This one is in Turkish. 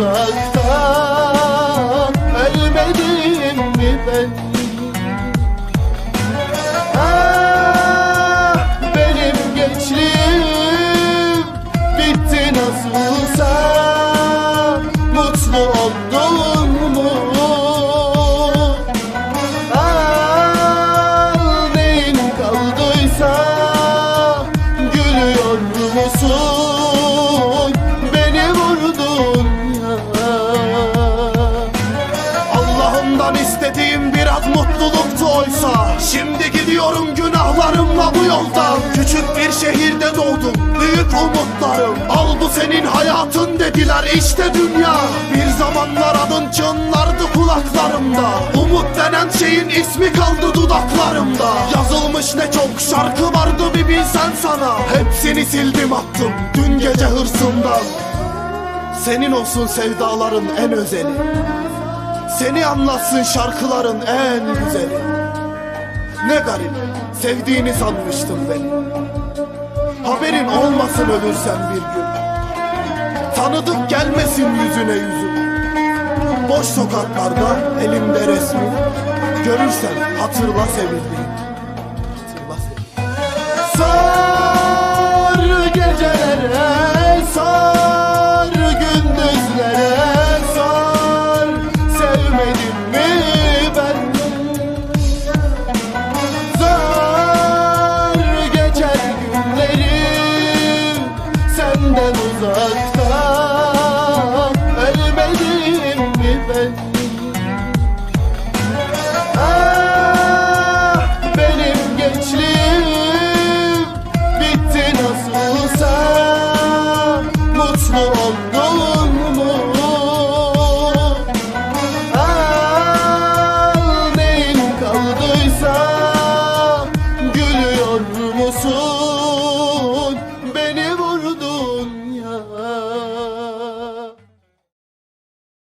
uzaktan biraz mutluluktu oysa. Şimdi gidiyorum günahlarımla bu yoldan Küçük bir şehirde doğdum Büyük umutlarım. Al bu senin hayatın dediler işte dünya. Bir zamanlar adın çınlardı kulaklarımda. Umut denen şeyin ismi kaldı dudaklarımda. Yazılmış ne çok şarkı vardı bir bilsen sana. Hepsini sildim attım dün gece hırsımdan. Senin olsun sevdaların en özeli seni anlatsın şarkıların en güzeli. Ne garip sevdiğini sanmıştım beni Haberin olmasın ölürsen bir gün. Tanıdık gelmesin yüzüne yüzüm. Boş sokaklarda elimde resmi. Görürsen hatırla sevildiğini Hatırla sevildiğini